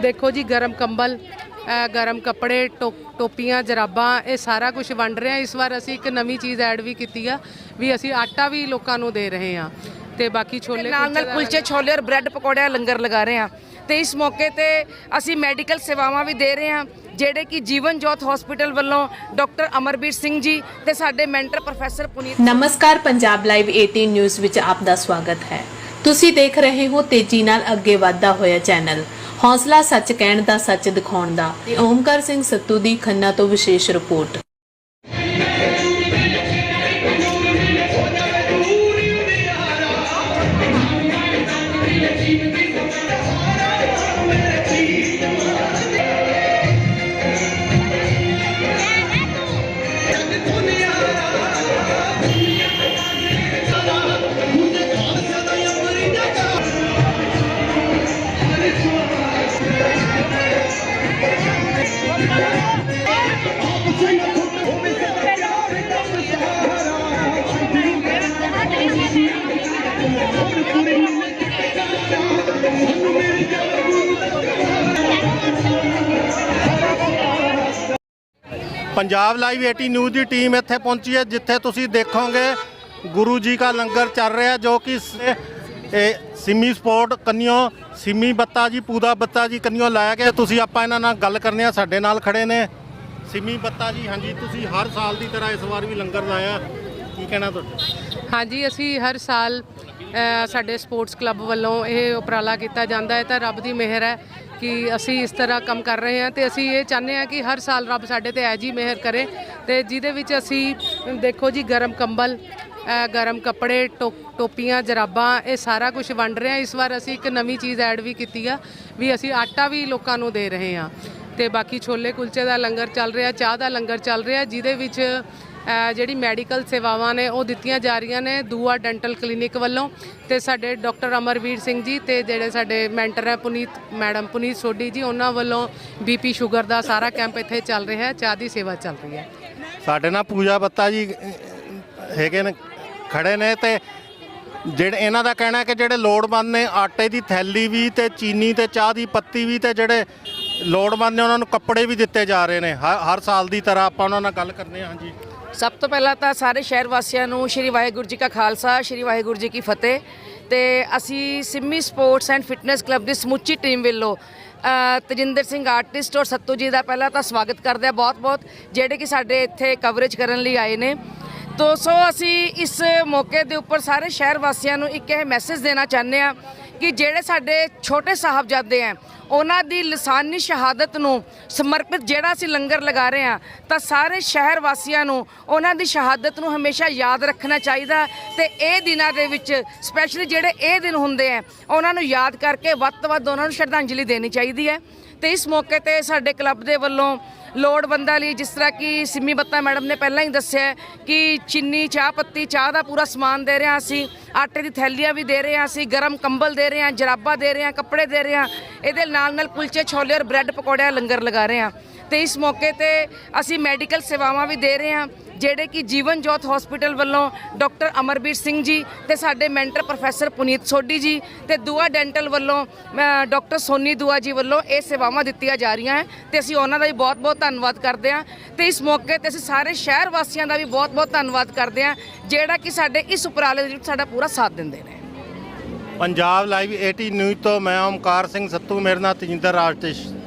ਦੇਖੋ ਜੀ ਗਰਮ ਕੰਬਲ ਗਰਮ ਕੱਪੜੇ ਟੋ- ਟੋਪੀਆਂ ਜਰਾਬਾਂ ਇਹ ਸਾਰਾ ਕੁਝ ਵੰਡ ਰਹੇ ਆ ਇਸ ਵਾਰ ਅਸੀਂ ਇੱਕ ਨਵੀਂ ਚੀਜ਼ ਐਡ ਵੀ ਕੀਤੀ ਆ ਵੀ ਅਸੀਂ ਆਟਾ ਵੀ ਲੋਕਾਂ ਨੂੰ ਦੇ ਰਹੇ ਆ ਤੇ ਬਾਕੀ ਛੋਲੇ ਨਾਲ ਨਾਲ ਕੁਲਚੇ ਛੋਲੇ ਔਰ ਬ੍ਰੈਡ ਪਕੌੜੇ ਦਾ ਲੰਗਰ ਲਗਾ ਰਹੇ ਹਾਂ। ਤੇ ਇਸ ਮੌਕੇ ਤੇ ਅਸੀਂ ਮੈਡੀਕਲ ਸੇਵਾਵਾਂ ਵੀ ਦੇ ਰਹੇ ਹਾਂ ਜਿਹੜੇ ਕਿ ਜੀਵਨ ਜੋਤ ਹਸਪੀਟਲ ਵੱਲੋਂ ਡਾਕਟਰ ਅਮਰਬੀਰ ਸਿੰਘ ਜੀ ਤੇ ਸਾਡੇ ਮੈਂਟਰ ਪ੍ਰੋਫੈਸਰ ਪੁਨੀਤ ਨਮਸਕਾਰ ਪੰਜਾਬ ਲਾਈਵ 18 ਨਿਊਜ਼ ਵਿੱਚ ਆਪ ਦਾ ਸਵਾਗਤ ਹੈ। ਤੁਸੀਂ ਦੇਖ ਰਹੇ ਹੋ ਤੇਜ਼ੀ ਨਾਲ ਅੱਗੇ ਵਧਦਾ ਹੋਇਆ ਚੈਨਲ। ਹੌਸਲਾ ਸੱਚ ਕਹਿਣ ਦਾ, ਸੱਚ ਦਿਖਾਉਣ ਦਾ। ਤੇ ਓਮਕਾਰ ਸਿੰਘ ਸੱਤੂ ਦੀ ਖੰਨਾ ਤੋਂ ਵਿਸ਼ੇਸ਼ ਰਿਪੋਰਟ। ਪੰਜਾਬ ਲਾਈਵ 18 ਨਿਊਜ਼ ਦੀ ਟੀਮ ਇੱਥੇ ਪਹੁੰਚੀ ਹੈ, ਜਿੱਥੇ ਤੁਸੀਂ ਦੇਖੋਗੇ ਗੁਰੂ ਜੀ ਦਾ ਲੰਗਰ ਚੱਲ ਰਿਹਾ ਜੋ ਕਿ ਸ- ਇਹ ਸਿਮੀ ਸਪੋਰਟ ਕੰਨਿਓ, ਸਿਮੀ ਬੱਤਾ ਜੀ, ਪੂਦਾ ਬੱਤਾ ਜੀ ਕੰਨਿਓ ਲਾਇਆ ਗਿਆ। ਤੁਸੀਂ ਆਪਾਂ ਇਹਨਾਂ ਨਾਲ ਗੱਲ ਕਰਨੇ ਆ, ਸਾਡੇ ਨਾਲ ਖੜੇ ਨੇ। ਸਿਮੀ ਬੱਤਾ ਜੀ, ਹਾਂਜੀ, ਤੁਸੀਂ ਹਰ ਸਾਲ ਦੀ ਤਰ੍ਹਾਂ ਇਸ ਵਾਰ ਵੀ ਲੰਗਰ ਲਾਇਆ। ਕੀ ਕਹਿਣਾ ਤੁਹਾਡਾ? ਹਾਂਜੀ, ਅਸੀਂ ਹਰ ਸਾਲ ਸਾਡੇ ਸਪੋਰਟਸ ਕਲੱਬ ਵੱਲੋਂ ਇਹ ਉਪਰਾਲਾ ਕੀਤਾ ਜਾਂਦਾ ਹੈ ਤਾਂ ਰੱਬ ਦੀ ਮਿਹਰ ਹੈ। ਕਿ ਅਸੀਂ ਇਸ ਤਰ੍ਹਾਂ ਕੰਮ ਕਰ ਰਹੇ ਹਾਂ ਤੇ ਅਸੀਂ ਇਹ ਚਾਹੁੰਦੇ ਹਾਂ ਕਿ ਹਰ ਸਾਲ ਰੱਬ ਸਾਡੇ ਤੇ ਐਜੀ ਮਿਹਰ ਕਰੇ ਤੇ ਜਿਹਦੇ ਵਿੱਚ ਅਸੀਂ, ਦੇਖੋ ਜੀ, ਗਰਮ ਕੰਬਲ ਗਰਮ ਕੱਪੜੇ ਟੋ- ਟੋਪੀਆਂ, ਜਰਾਬਾਂ, ਇਹ ਸਾਰਾ ਕੁਝ ਵੰਡ ਰਹੇ ਹਾਂ। ਇਸ ਵਾਰ ਅਸੀਂ ਇੱਕ ਨਵੀਂ ਚੀਜ਼ ਐਡ ਵੀ ਕੀਤੀ ਆ, ਵੀ ਅਸੀਂ ਆਟਾ ਵੀ ਲੋਕਾਂ ਨੂੰ ਦੇ ਰਹੇ ਹਾਂ ਤੇ ਬਾਕੀ ਛੋਲੇ ਕੁਲਚੇ ਦਾ ਲੰਗਰ ਚੱਲ ਰਿਹਾ, ਚਾਹ ਦਾ ਲੰਗਰ ਚੱਲ ਰਿਹਾ, ਜਿਹਦੇ ਵਿੱਚ ਜਿਹੜੀ ਮੈਡੀਕਲ ਸੇਵਾਵਾਂ ਨੇ ਉਹ ਦਿੱਤੀਆਂ ਜਾ ਰਹੀਆਂ ਨੇ ਦੂਆ ਡੈਂਟਲ ਕਲੀਨਿਕ ਵੱਲੋਂ ਤੇ ਸਾਡੇ ਡਾਕਟਰ ਅਮਰਵੀਰ ਸਿੰਘ ਜੀ ਤੇ ਜਿਹੜੇ ਸਾਡੇ ਮੈਂਟਰ ਹੈ ਪੁਨੀਤ, ਮੈਡਮ ਪੁਨੀਤ ਸੋਢੀ ਜੀ, ਉਹਨਾਂ ਵੱਲੋਂ ਬੀਪੀ ਸ਼ੂਗਰ ਦਾ ਸਾਰਾ ਕੈਂਪ ਇੱਥੇ ਚੱਲ ਰਿਹਾ ਹੈ, ਚਾਹ ਦੀ ਸੇਵਾ ਚੱਲ ਰਹੀ ਹੈ। ਸਾਡੇ ਨਾਲ ਪੂਜਾ ਬੱਤਾ ਜੀ ਹੈਗੇ ਨੇ, ਖੜੇ ਨੇ ਤੇ ਜਿਹੜੇ ਇਹਨਾਂ ਦਾ ਕਹਿਣਾ ਹੈ ਕਿ ਜਿਹੜੇ ਲੋੜਵੰਦ ਨੇ ਆਟੇ ਦੀ ਥੈਲੀ ਵੀ ਤੇ ਚੀਨੀ ਤੇ ਚਾਹ ਦੀ ਪੱਤੀ ਵੀ ਤੇ ਜਿਹੜੇ ਲੋੜਵੰਦ ਨੇ ਉਹਨਾਂ ਨੂੰ ਕੱਪੜੇ ਵੀ ਦਿੱਤੇ ਜਾ ਰਹੇ ਨੇ। ਹਰ ਹਰ ਸਾਲ ਦੀ ਤਰ੍ਹਾਂ ਆਪਾਂ ਉਹਨਾਂ ਨਾਲ ਗੱਲ ਕਰਨੇ ਹਾਂ ਹਾਂਜੀ। ਸਭ ਤੋਂ ਪਹਿਲਾਂ ਤਾਂ ਸਾਰੇ ਸ਼ਹਿਰ ਵਾਸੀਆਂ ਨੂੰ ਸ਼੍ਰੀ ਵਾਹਿਗੁਰੂ ਜੀ ਕਾ ਖਾਲਸਾ, ਸ਼੍ਰੀ ਵਾਹਿਗੁਰੂ ਜੀ ਕੀ ਫਤਿਹ। ਤੇ ਅਸੀਂ Simmi sports and fitness club ਦੀ ਸਮੁੱਚੀ ਟੀਮ ਵੱਲੋਂ ਤਜਿੰਦਰ ਸਿੰਘ ਆਰਟਿਸਟ ਔਰ ਸੱਤੂ ਜੀ ਦਾ ਪਹਿਲਾਂ ਤਾਂ ਸਵਾਗਤ ਕਰਦੇ ਆ ਬਹੁਤ-ਬਹੁਤ, ਜਿਹੜੇ ਕਿ ਸਾਡੇ ਇੱਥੇ ਕਵਰੇਜ ਕਰਨ ਲਈ ਆਏ ਨੇ। ਤੋ, ਸੋ ਅਸੀਂ ਇਸ ਮੌਕੇ ਦੇ ਉੱਪਰ ਸਾਰੇ ਸ਼ਹਿਰ ਵਾਸੀਆਂ ਨੂੰ ਇੱਕ ਇਹ ਮੈਸੇਜ ਦੇਣਾ ਚਾਹੁੰਦੇ ਆ ਕਿ ਜਿਹੜੇ ਸਾਡੇ ਛੋਟੇ ਸਾਹਿਬਜ਼ਾਦੇ ਆ, ਉਹਨਾਂ ਦੀ ਲਸਾਨੀ ਸ਼ਹਾਦਤ ਨੂੰ ਸਮਰਪਿਤ ਜਿਹੜਾ ਅਸੀਂ ਲੰਗਰ ਲਗਾ ਰਹੇ ਆ ਤਾਂ ਸਾਰੇ ਸ਼ਹਿਰ ਵਾਸੀਆਂ ਨੂੰ ਉਹਨਾਂ ਦੀ ਸ਼ਹਾਦਤ ਨੂੰ ਹਮੇਸ਼ਾ ਯਾਦ ਰੱਖਣਾ ਚਾਹੀਦਾ ਤੇ ਇਹ ਦਿਨਾਂ ਦੇ ਵਿੱਚ ਸਪੈਸ਼ਲੀ ਜਿਹੜੇ ਇਹ ਦਿਨ ਹੁੰਦੇ ਆ, ਉਹਨਾਂ ਨੂੰ ਯਾਦ ਕਰਕੇ ਵੱਧ ਤੋਂ ਵੱਧ ਉਹਨਾਂ ਨੂੰ ਸ਼ਰਧਾਂਜਲੀ ਦੇਣੀ ਚਾਹੀਦੀ ਹੈ। ਤੇ ਇਸ ਮੌਕੇ ਤੇ ਸਾਡੇ ਕਲੱਬ ਦੇ ਵੱਲੋਂ ਲੋੜਵੰਦਾਂ ਲਈ ਜਿਸ ਤਰ੍ਹਾਂ ਕਿ ਸਿੰਮੀ ਬੱਤਾ ਮੈਡਮ ਨੇ ਪਹਿਲਾਂ ਹੀ ਦੱਸਿਆ ਕਿ ਚੀਨੀ ਚਾਹ ਪੱਤੀ, ਚਾਹ ਦਾ ਪੂਰਾ ਸਮਾਨ ਦੇ ਰਹੇ ਹਾਂ ਅਸੀਂ, ਆਟੇ ਦੀ ਥੈਲੀਆਂ ਵੀ ਦੇ ਰਹੇ ਹਾਂ ਅਸੀਂ, ਗਰਮ ਕੰਬਲ ਦੇ ਰਹੇ ਹਾਂ, ਜਰਾਬਾਂ ਦੇ ਰਹੇ ਹਾਂ, ਕੱਪੜੇ ਦੇ ਰਹੇ ਹਾਂ। ਇਹਦੇ ਨਾਲ ਨਾਲ ਕੁਲਚੇ, ਛੋਲੇ ਔਰ ਬ੍ਰੈਡ ਪਕੌੜਿਆਂ ਲੰਗਰ ਲਗਾ ਰਹੇ ਹਾਂ। ਤੇ ਇਸ ਮੌਕੇ ਤੇ ਅਸੀਂ ਮੈਡੀਕਲ ਸੇਵਾਵਾਂ ਵੀ ਦੇ ਰਹੇ ਹਾਂ। ਜਿਹੜੇ ਕਿ ਜੀਵਨ ਜੋਤ ਹਸਪੀਟਲ ਵੱਲੋਂ ਡਾਕਟਰ ਅਮਰਬੀਰ ਸਿੰਘ ਜੀ ਤੇ ਸਾਡੇ ਮੈਂਟਰ ਪ੍ਰੋਫੈਸਰ ਪੁਨੀਤ ਸੋਢੀ ਜੀ ਤੇ ਦੁਆ ਡੈਂਟਲ ਵੱਲੋਂ ਅ, ਡਾਕਟਰ ਸੋਨੀ ਦੁਆ ਜੀ ਵੱਲੋਂ ਇਹ ਸੇਵਾਵਾਂ ਦਿੱਤੀਆਂ ਜਾ ਰਹੀਆਂ ਹੈ ਤੇ ਅਸੀਂ ਉਹਨਾਂ ਦਾ ਵੀ ਬਹੁਤ-ਬਹੁਤ ਧੰਨਵਾਦ ਕਰਦੇ ਹਾਂ ਤੇ ਇਸ ਮੌਕੇ ਤੇ ਅਸੀਂ ਸਾਰੇ ਸ਼ਹਿਰ ਵਾਸੀਆਂ ਦਾ ਵੀ ਬਹੁਤ-ਬਹੁਤ ਧੰਨਵਾਦ ਕਰਦੇ ਹਾਂ ਜਿਹੜਾ ਕਿ ਸਾਡੇ ਇਸ ਉਪਰਾਲੇ ਦੇ ਵਿੱਚ ਸਾਡਾ ਪੂਰਾ ਸਾਥ ਦਿੰਦੇ ਨੇ। ਪੰਜਾਬ ਲਾਈਵ 18 ਨਿਊਜ਼ ਤੋਂ ਮੈਂ ਓਮਕਾਰ ਸਿੰਘ ਸੱਤੂ ਮੇਰੇ ਨਾਲ ਤਜਿੰਦਰ ਆਰਟਿਸਟ